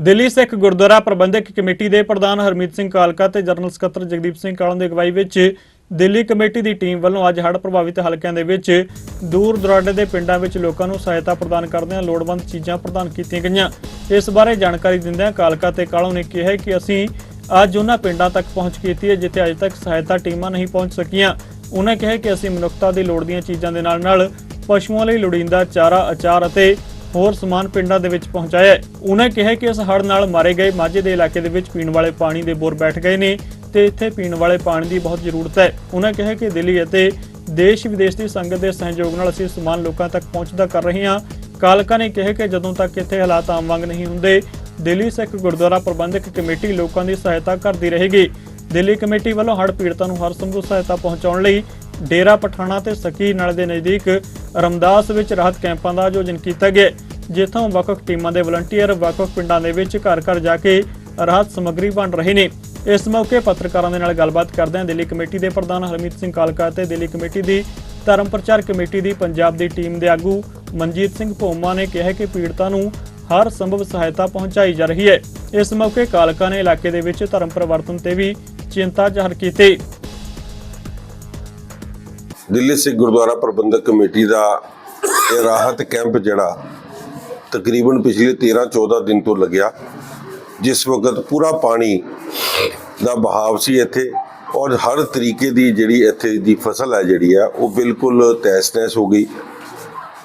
Delhi Sikh Gurdwara Prabandhak committee ਦੇ ਪ੍ਰਧਾਨ ਹਰਮੀਤ ਸਿੰਘ ਕਾਲਕਾ ਤੇ ਜਨਰਲ ਸਕੱਤਰ ਜਗਦੀਪ ਸਿੰਘ ਕਾਲਾਂ ਦੀ ਅਗਵਾਈ ਵਿੱਚ ਦਿੱਲੀ ਕਮੇਟੀ ਦੀ ਟੀਮ ਵੱਲੋਂ ਅੱਜ ਹੜ੍ਹ ਪ੍ਰਭਾਵਿਤ ਹਲਕਿਆਂ ਦੇ ਵਿੱਚ ਦੂਰ ਦੁਰਾਡੇ ਦੇ ਪਿੰਡਾਂ ਵਿੱਚ ਲੋਕਾਂ ਨੂੰ ਸਹਾਇਤਾ ਪ੍ਰਦਾਨ ਕਰਦਿਆਂ ਲੋੜਵੰਦ ਚੀਜ਼ਾਂ ਪ੍ਰਦਾਨ ਕੀਤੀਆਂ ਗਈਆਂ। ਇਸ ਬਾਰੇ ਜਾਣਕਾਰੀ ਦਿੰਦਿਆਂ ਕਾਲਕਾ ਤੇ ਕਾਲੋਂ ਨੇ ਕਿਹਾ ਕਿ ਅਸੀਂ ਅੱਜ ਉਹਨਾਂ ਪਿੰਡਾਂ ਤੱਕ ਪਹੁੰਚ ਕੀਤੀ ਹੈ ਜਿੱਥੇ ਅਜੇ ਤੱਕ ਸਹਾਇਤਾ ਟੀਮਾਂ ਨਹੀਂ ਪਹੁੰਚ ਸਕੀਆਂ। ਉਹਨਾਂ ਕਿਹਾ ਕਿ ਅਸੀਂ ਮਨੁੱਖਤਾ ਦੀ ਲੋੜ ਦੀਆਂ ਚੀਜ਼ਾਂ ਦੇ ਨਾਲ-ਨਾਲ ਪਸ਼ੂਆਂ ਲਈ ਲੋੜੀਂਦਾ ਚਾਰਾ, ਅਚਾਰ ਅਤੇ ਹੋਰ ਸਮਾਨ ਪਿੰਡਾਂ ਦੇ ਵਿੱਚ ਪਹੁੰਚਾਇਆ ਹੈ। ਉਹਨਾਂ ਕਿਹਾ ਕਿ ਇਸ ਹੜ੍ਹ ਨਾਲ ਮਾਰੇ ਗਏ ਮਾਝੇ ਦੇ ਇਲਾਕੇ ਦੇ ਵਿੱਚ ਪੀਣ ਵਾਲੇ ਪਾਣੀ ਦੇ ਬੋਰ ਬੈਠ ਗਏ ਨੇ ਤੇ ਇੱਥੇ ਪੀਣ ਵਾਲੇ ਪਾਣੀ ਦੀ ਬਹੁਤ ਜ਼ਰੂਰਤ ਹੈ। ਉਹਨਾਂ ਕਿਹਾ ਕਿ ਦਿੱਲੀ ਅਤੇ ਦੇਸ਼ ਵਿਦੇਸ਼ ਦੀ ਸੰਗਤ ਦੇ ਸਹਿਯੋਗ ਨਾਲ ਅਸੀਂ ਸਮਾਨ ਲੋਕਾਂ ਤੱਕ ਪਹੁੰਚਦਾ ਕਰ ਰਹੇ ਹਾਂ। ਕਾਲਕਾ ਨੇ ਕਿਹਾ ਕਿ ਜਦੋਂ ਤੱਕ ਇੱਥੇ ਹਾਲਾਤ ਆਮ ਵਾਂਗ ਨਹੀਂ ਹੁੰਦੇ, ਦਿੱਲੀ ਸਿੱਖ ਗੁਰਦੁਆਰਾ ਪ੍ਰਬੰਧਕ ਕਮੇਟੀ ਲੋਕਾਂ ਦੀ ਸਹਾਇਤਾ ਕਰਦੀ ਰਹੇਗੀ। ਦਿੱਲੀ ਕਮੇਟੀ ਵੱਲੋਂ ਹੜ੍ਹ ਪੀੜਤਾਂ ਨੂੰ ਹਰ ਸੰਭਵ ਸਹਾਇਤਾ ਪਹੁੰਚਾਉਣ ਲਈ ਡੇਰਾ ਪਠਾਣਾ ਤੇ ਸਕੀ ਨਾਲੇ ਦੇ ਨਜ਼ਦੀਕ ਰਮਦਾਸ ਵਿੱਚ ਰਾਹਤ ਕੈਂਪਾਂ ਦਾ ਆਯੋਜਨ ਕੀਤਾ ਗਿਆ। ਜਿੱਥੋਂ ਵੱਖ-ਵੱਖ ਟੀਮਾਂ ਦੇ ਵਲੰਟੀਅਰ ਵੱਖ-ਵੱਖ ਪਿੰਡਾਂ ਦੇ ਵਿੱਚ ਘਰ-ਘਰ ਜਾ ਕੇ ਰਾਹਤ ਸਮੱਗਰੀ ਵੰਡ ਰਹੇ ਨੇ। ਇਸ ਮੌਕੇ ਪੱਤਰਕਾਰਾਂ ਦੇ ਨਾਲ ਗੱਲਬਾਤ ਕਰਦਿਆਂ ਦਿੱਲੀ ਕਮੇਟੀ ਦੇ ਪ੍ਰਧਾਨ ਹਰਮੀਤ ਸਿੰਘ ਕਾਲਕਾ ਤੇ ਦਿੱਲੀ ਕਮੇਟੀ ਦੀ ਧਰਮ ਪ੍ਰਚਾਰ ਕਮੇਟੀ ਦੀ ਪੰਜਾਬ ਦੀ ਟੀਮ ਦੇ ਆਗੂ ਮਨਜੀਤ ਸਿੰਘ ਭੋਮਾ ਨੇ ਕਿਹਾ ਕਿ ਪੀੜਤਾਂ ਨੂੰ ਹਰ ਸੰਭਵ ਸਹਾਇਤਾ ਪਹੁੰਚਾਈ ਜਾ ਰਹੀ ਹੈ। ਇਸ ਮੌਕੇ ਕਾਲਕਾ ਨੇ ਇਲਾਕੇ ਦੇ ਵਿੱਚ ਧਰਮ ਪਰਿਵਰਤਨ ਤੇ ਵੀ ਚਿੰਤਾ ਜ਼ਾਹਰ ਕੀਤੀ। ਦਿੱਲੀ ਸਿੱਖ ਗੁਰਦੁਆਰਾ ਪ੍ਰਬੰਧਕ ਕਮੇਟੀ ਦਾ ਇਹ ਰਾਹਤ ਕੈਂਪ ਜਿਹੜਾ ਤਕਰੀਬਨ ਪਿਛਲੇ 13-14 ਦਿਨ ਤੋਂ ਲੱਗਿਆ, ਜਿਸ ਵਕਤ ਪੂਰਾ ਪਾਣੀ ਦਾ ਬਹਾਵ ਸੀ ਇੱਥੇ ਔਰ ਹਰ ਤਰੀਕੇ ਦੀ ਜਿਹੜੀ ਇੱਥੇ ਦੀ ਫਸਲ ਹੈ ਜਿਹੜੀ ਆ ਉਹ ਬਿਲਕੁਲ ਤਹਿਸ-ਨਹਿਸ ਹੋ ਗਈ।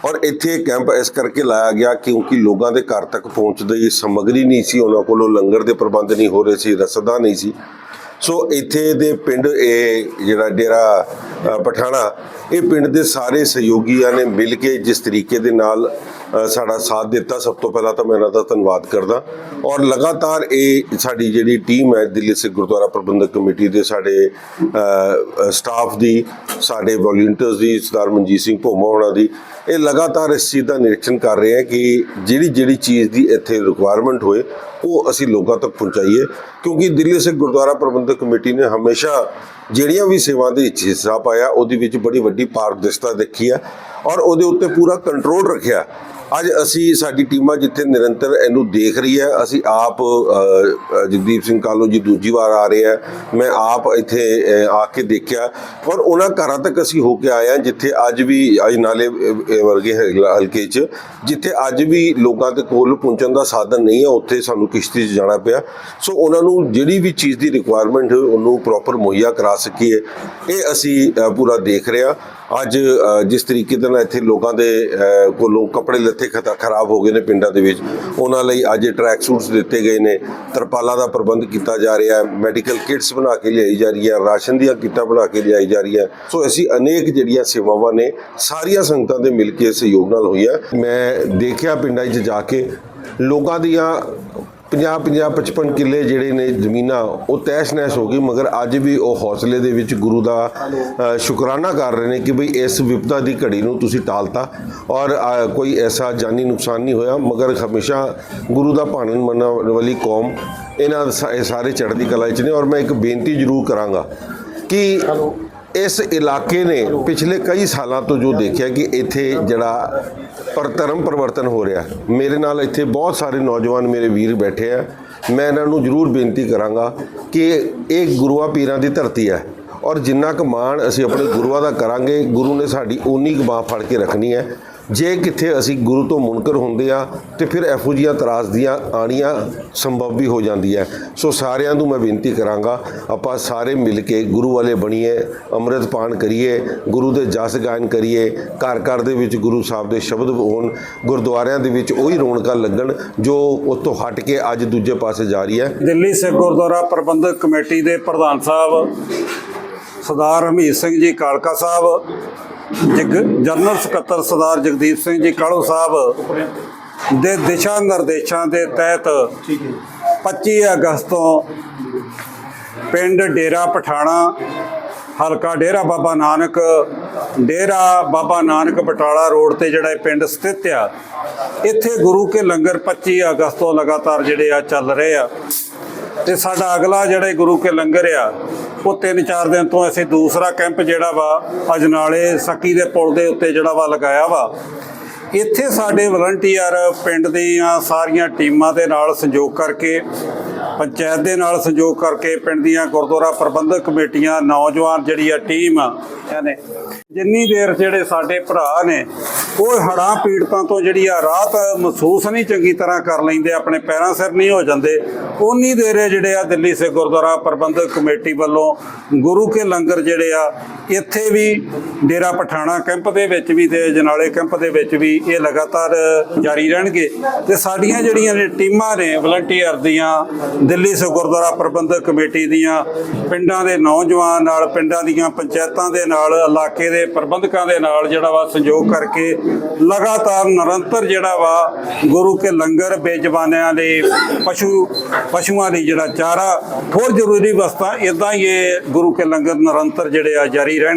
ਔਰ ਇੱਥੇ ਕੈਂਪ ਇਸ ਕਰਕੇ ਲਾਇਆ ਗਿਆ ਕਿਉਂਕਿ ਲੋਕਾਂ ਦੇ ਘਰ ਤੱਕ ਪਹੁੰਚਦੀ ਸਮੱਗਰੀ ਨਹੀਂ ਸੀ, ਉਹਨਾਂ ਕੋਲੋਂ ਲੰਗਰ ਦੇ ਪ੍ਰਬੰਧ ਨਹੀਂ ਹੋ ਰਹੇ ਸੀ, ਰਸਦਾ ਨਹੀਂ ਸੀ। ਸੋ ਇੱਥੇ ਦੇ ਪਿੰਡ, ਇਹ ਜਿਹੜਾ ਡੇਰਾ ਪਠਾਣਾ, ਇਹ ਪਿੰਡ ਦੇ ਸਾਰੇ ਸਹਿਯੋਗੀਆਂ ਨੇ ਮਿਲ ਕੇ ਜਿਸ ਤਰੀਕੇ ਦੇ ਨਾਲ ਸਾਡਾ ਸਾਥ ਦਿੱਤਾ। ਸਭ ਤੋਂ ਪਹਿਲਾਂ ਤਾਂ ਮੈਂ ਇਹਨਾਂ ਦਾ ਧੰਨਵਾਦ ਕਰਦਾ। ਔਰ ਲਗਾਤਾਰ ਇਹ ਸਾਡੀ ਜਿਹੜੀ ਟੀਮ ਹੈ, ਦਿੱਲੀ ਸਿੱਖ ਗੁਰਦੁਆਰਾ ਪ੍ਰਬੰਧਕ ਕਮੇਟੀ ਦੇ ਸਾਡੇ ਸਟਾਫ ਦੀ, ਸਾਡੇ ਵੋਲੰਟੀਅਰਸ ਦੀ, ਸਰਦਾਰ ਮਨਜੀਤ ਸਿੰਘ ਭੋਮਾ ਹੋਣਾ ਦੀ, ਇਹ ਲਗਾਤਾਰ ਇਸ ਚੀਜ਼ ਦਾ ਨਿਰੀਖਣ ਕਰ ਰਹੇ ਹੈ ਕਿ ਜਿਹੜੀ ਜਿਹੜੀ ਚੀਜ਼ ਦੀ ਇੱਥੇ ਰਿਕੁਆਇਰਮੈਂਟ ਹੋਏ, ਉਹ ਅਸੀਂ ਲੋਕਾਂ ਤੱਕ ਪਹੁੰਚਾਈਏ। ਕਿਉਂਕਿ ਦਿੱਲੀ ਸਿੱਖ ਗੁਰਦੁਆਰਾ ਪ੍ਰਬੰਧਕ ਕਮੇਟੀ ਨੇ ਹਮੇਸ਼ਾ ਜਿਹੜੀਆਂ ਵੀ ਸੇਵਾ ਦੇ ਵਿੱਚ ਹਿੱਸਾ ਪਾਇਆ, ਉਹਦੇ ਵਿੱਚ ਬੜੀ ਵੱਡੀ ਪਾਰਦਰਸ਼ਤਾ ਦੇਖੀ ਹੈ। ਔਰ ਉਹਦੇ ਉੱਤੇ ਪੂਰਾ ਕੰਟਰੋਲ ਰੱਖਿਆ। ਅੱਜ ਅਸੀਂ ਸਾਡੀ ਟੀਮਾਂ ਜਿੱਥੇ ਨਿਰੰਤਰ ਇਹਨੂੰ ਦੇਖ ਰਹੀ ਹੈ, ਅਸੀਂ ਆਪ ਜਗਦੀਪ ਸਿੰਘ ਕਾਲੋ ਜੀ ਦੂਜੀ ਵਾਰ ਆ ਰਹੇ ਆ ਮੈਂ ਆਪ ਇੱਥੇ ਆ ਕੇ ਦੇਖਿਆ। ਔਰ ਉਹਨਾਂ ਘਰਾਂ ਤੱਕ ਅਸੀਂ ਹੋ ਕੇ ਆਏ ਹਾਂ, ਜਿੱਥੇ ਅੱਜ ਵੀ, ਅੱਜ ਨਾਲੇ ਵਰਗੇ ਹਲਕੇ 'ਚ, ਜਿੱਥੇ ਅੱਜ ਵੀ ਲੋਕਾਂ ਦੇ ਕੋਲ ਪਹੁੰਚਣ ਦਾ ਸਾਧਨ ਨਹੀਂ ਹੈ, ਉੱਥੇ ਸਾਨੂੰ ਕਿਸ਼ਤੀ 'ਚ ਜਾਣਾ ਪਿਆ। ਸੋ ਉਹਨਾਂ ਨੂੰ ਜਿਹੜੀ ਵੀ ਚੀਜ਼ ਦੀ ਰਿਕੁਆਇਰਮੈਂਟ ਉਹਨੂੰ ਪ੍ਰੋਪਰ ਮੁਹੱਈਆ ਕਰਾ ਸਕੀਏ। ਇਹ ਅਸੀਂ ਪੂਰਾ ਦੇਖ ਰਹੇ ਹਾਂ। ਅੱਜ ਜਿਸ ਤਰੀਕੇ ਦੇ ਨਾਲ ਇੱਥੇ ਲੋਕਾਂ ਦੇ ਕੋਲੋਂ ਕੱਪੜੇ ਲੱਥੇ ਖਤਾ ਖਰਾਬ ਹੋ ਗਏ ਨੇ ਪਿੰਡਾਂ ਦੇ ਵਿੱਚ, ਉਹਨਾਂ ਲਈ ਅੱਜ ਟਰੈਕ ਸੂਟਸ ਦਿੱਤੇ ਗਏ ਨੇ। ਤਰਪਾਲਾਂ ਦਾ ਪ੍ਰਬੰਧ ਕੀਤਾ ਜਾ ਰਿਹਾ ਹੈ ਮੈਡੀਕਲ ਕਿਟਸ ਬਣਾ ਕੇ ਲਿਆਈ ਜਾ ਰਹੀ ਹੈ ਰਾਸ਼ਨ ਦੀਆਂ ਕਿੱਟਾਂ ਬਣਾ ਕੇ ਲਿਆਈ ਜਾ ਰਹੀ ਹੈ ਸੋ ਅਸੀਂ ਅਨੇਕ ਜਿਹੜੀਆਂ ਸੇਵਾਵਾਂ ਨੇ, ਸਾਰੀਆਂ ਸੰਗਤਾਂ ਦੇ ਮਿਲ ਕੇ ਸਹਿਯੋਗ ਨਾਲ ਹੋਈਆਂ। ਮੈਂ ਦੇਖਿਆ ਪਿੰਡਾਂ 'ਚ ਜਾ ਕੇ, ਲੋਕਾਂ ਦੀਆਂ 50 50 55 ਕਿੱਲੇ ਜਿਹੜੇ ਨੇ ਜ਼ਮੀਨਾਂ ਉਹ ਤੈਸ਼ ਨੈਸ਼ ਹੋ ਗਈ, ਮਗਰ ਅੱਜ ਵੀ ਉਹ ਹੌਸਲੇ ਦੇ ਵਿੱਚ ਗੁਰੂ ਦਾ ਸ਼ੁਕਰਾਨਾ ਕਰ ਰਹੇ ਨੇ ਕਿ ਭਈ ਇਸ ਵਿਪਤਾ ਦੀ ਘੜੀ ਨੂੰ ਤੁਸੀਂ ਟਾਲਤਾ ਔਰ ਕੋਈ ਐਸਾ ਜਾਨੀ ਨੁਕਸਾਨ ਨਹੀਂ ਹੋਇਆ, ਮਗਰ ਹਮੇਸ਼ਾ ਗੁਰੂ ਦਾ ਭਾਣਨ ਮੰਨਣ ਵਾਲੀ ਕੌਮ ਇਹਨਾਂ ਸਾਰੇ ਚੜ੍ਹਦੀ ਕਲਾ ਵਿੱਚ ਨੇ ਔਰ ਮੈਂ ਇੱਕ ਬੇਨਤੀ ਜ਼ਰੂਰ ਕਰਾਂਗਾ ਕਿ ਇਸ ਇਲਾਕੇ ਨੇ ਪਿਛਲੇ ਕਈ ਸਾਲਾਂ ਤੋਂ ਜੋ ਦੇਖਿਆ ਕਿ ਇੱਥੇ ਜਿਹੜਾ ਪਰ ਧਰਮ ਪਰਿਵਰਤਨ ਹੋ ਰਿਹਾ ਮੇਰੇ ਨਾਲ ਇੱਥੇ ਬਹੁਤ ਸਾਰੇ ਨੌਜਵਾਨ ਮੇਰੇ ਵੀਰ ਬੈਠੇ ਆ। ਮੈਂ ਇਹਨਾਂ ਨੂੰ ਜ਼ਰੂਰ ਬੇਨਤੀ ਕਰਾਂਗਾ ਕਿ ਇਹ ਗੁਰੂਆਂ ਪੀਰਾਂ ਦੀ ਧਰਤੀ ਹੈ ਔਰ ਜਿੰਨਾ ਕੁ ਮਾਣ ਅਸੀਂ ਆਪਣੇ ਗੁਰੂਆਂ ਦਾ ਕਰਾਂਗੇ, ਗੁਰੂ ਨੇ ਸਾਡੀ ਉਨੀ ਕੁ ਬਾਹ ਫੜ ਕੇ ਰੱਖਣੀ ਹੈ। ਜੇ ਕਿੱਥੇ ਅਸੀਂ ਗੁਰੂ ਤੋਂ ਮੁਨਕਰ ਹੁੰਦੇ ਆ, ਤੇ ਫਿਰ ਇਹੋ ਜਿਹੀਆਂ ਤਰਾਸਦੀਆਂ ਆਣੀਆਂ ਸੰਭਵ ਵੀ ਹੋ ਜਾਂਦੀ ਹੈ ਸੋ ਸਾਰਿਆਂ ਨੂੰ ਮੈਂ ਬੇਨਤੀ ਕਰਾਂਗਾ, ਆਪਾਂ ਸਾਰੇ ਮਿਲ ਕੇ ਗੁਰੂ ਵਾਲੇ ਬਣੀਏ, ਅੰਮ੍ਰਿਤ ਪਾਨ ਕਰੀਏ, ਗੁਰੂ ਦੇ ਜਸ ਗਾਇਨ ਕਰੀਏ, ਘਰ ਘਰ ਦੇ ਵਿੱਚ ਗੁਰੂ ਸਾਹਿਬ ਦੇ ਸ਼ਬਦ ਹੋਣ, ਗੁਰਦੁਆਰਿਆਂ ਦੇ ਵਿੱਚ ਉਹੀ ਰੌਣਕਾਂ ਲੱਗਣ, ਜੋ ਉਸ ਹਟ ਕੇ ਅੱਜ ਦੂਜੇ ਪਾਸੇ ਜਾ ਰਹੀ ਹੈ। ਦਿੱਲੀ ਸਿੱਖ ਗੁਰਦੁਆਰਾ ਪ੍ਰਬੰਧਕ ਕਮੇਟੀ ਦੇ ਪ੍ਰਧਾਨ ਸਾਹਿਬ, ਸਰਦਾਰ ਹਮੀਤ ਸਿੰਘ ਜੀ ਕਾਲਕਾ ਸਾਹਿਬ ਜਗ ਜਨਰਲ ਸਕੱਤਰ ਸਰਦਾਰ ਜਗਦੀਪ ਸਿੰਘ ਜੀ ਕਾਲੋ ਸਾਹਿਬ ਦੇ ਦਿਸ਼ਾ ਨਿਰਦੇਸ਼ਾਂ ਦੇ ਤਹਿਤ 25 ਅਗਸਤ ਤੋਂ ਪਿੰਡ ਡੇਰਾ ਪਠਾਣਾ ਹਲਕਾ ਡੇਰਾ ਬਾਬਾ ਨਾਨਕ ਡੇਰਾ ਬਾਬਾ ਨਾਨਕ ਬਟਾਲਾ ਰੋਡ ਤੇ ਜਿਹੜਾ ਇਹ ਪਿੰਡ ਸਥਿਤ ਆ ਇੱਥੇ ਗੁਰੂ ਕੇ ਲੰਗਰ 25 ਅਗਸਤ ਤੋਂ ਲਗਾਤਾਰ ਜਿਹੜੇ ਆ ਚੱਲ ਰਹੇ ਆ। ਤੇ ਸਾਡਾ ਅਗਲਾ ਜਿਹੜਾ ਗੁਰੂ ਕੇ ਲੰਗਰ ਆ ਉਹ 3-4 ਦਿਨ ਤੋਂ ਅਸੀਂ ਦੂਸਰਾ ਕੈਂਪ ਜਿਹੜਾ ਵਾ ਅਜਨਾਲੇ ਸਕੀ ਦੇ ਪੁਲ ਦੇ ਉੱਤੇ ਜਿਹੜਾ ਵਾ ਲਗਾਇਆ ਵਾ। ਇੱਥੇ ਸਾਡੇ ਵਲੰਟੀਅਰ ਪਿੰਡ ਦੀਆਂ ਸਾਰੀਆਂ ਟੀਮਾਂ ਦੇ ਨਾਲ ਸੰਯੋਗ ਕਰਕੇ, ਪੰਚਾਇਤ ਦੇ ਨਾਲ ਸੰਯੋਗ ਕਰਕੇ ਪਿੰਡ ਦੀਆਂ ਗੁਰਦੁਆਰਾ ਪ੍ਰਬੰਧਕ ਕਮੇਟੀਆਂ, ਨੌਜਵਾਨ ਜਿਹੜੀ ਆ ਟੀਮ ਆ ਨੇ ਜਿੰਨੀ ਦੇਰ ਜਿਹੜੇ ਸਾਡੇ ਭਰਾ ਨੇ, ਉਹ ਹੜ੍ਹਾਂ ਪੀੜਤਾਂ ਤੋਂ ਜਿਹੜੀ ਆ ਰਾਹਤ ਮਹਿਸੂਸ ਨਹੀਂ ਚੰਗੀ ਤਰ੍ਹਾਂ ਕਰ ਲੈਂਦੇ, ਆਪਣੇ ਪੈਰਾਂ ਸਿਰ ਨਹੀਂ ਹੋ ਜਾਂਦੇ ਉਨੀ ਦੇਰ ਇਹ ਜਿਹੜੇ ਆ ਦਿੱਲੀ ਸੇ ਗੁਰਦੁਆਰਾ ਪ੍ਰਬੰਧਕ ਕਮੇਟੀ ਵੱਲੋਂ ਗੁਰੂ ਕੇ ਲੰਗਰ ਜਿਹੜੇ ਆ, ਇੱਥੇ ਵੀ ਡੇਰਾ ਪਠਾਣਾ ਕੈਂਪ ਦੇ ਵਿੱਚ ਵੀ ਤੇ ਜਨਾਲੇ ਕੈਂਪ ਦੇ ਵਿੱਚ ਵੀ ਇਹ ਲਗਾਤਾਰ ਜਾਰੀ ਰਹਿਣਗੇ ਤੇ ਸਾਡੀਆਂ ਜਿਹੜੀਆਂ ਨੇ ਟੀਮਾਂ ਨੇ ਵਲੰਟੀਅਰ ਦੀਆਂ, ਦਿੱਲੀ ਸੇ ਗੁਰਦੁਆਰਾ ਪ੍ਰਬੰਧਕ ਕਮੇਟੀ ਦੀਆਂ, ਪਿੰਡਾਂ ਦੇ ਨੌਜਵਾਨ ਨਾਲ, ਪਿੰਡਾਂ ਦੀਆਂ ਪੰਚਾਇਤਾਂ ਦੇ ਨਾਲ, ਇਲਾਕੇ ਦੇ ਪ੍ਰਬੰਧਕਾਂ ਦੇ ਨਾਲ ਜਿਹੜਾ ਵਾ ਸੰਯੋਗ ਕਰਕੇ ਲਗਾਤਾਰ ਨਿਰੰਤਰ ਜਿਹੜਾ ਵਾ ਗੁਰੂ ਕੇ ਲੰਗਰ ਬੇਜ਼ਬਾਨਿਆਂ ਦੇ ਪਸ਼ੂ ਪਸ਼ੂਆਂ ਲਈ ਜਿਹੜਾ ਚਾਰਾ, ਹੋਰ ਜ਼ਰੂਰੀ ਵਸਤਾਂ ਇਦਾਂ ਹੀ ਇਹ ਗੁਰੂ ਕੇ ਲੰਗਰ ਨਿਰੰਤਰ ਜਿਹੜੇ ਆ ਜਾਰੀ ਰਹਿਣਗੇ।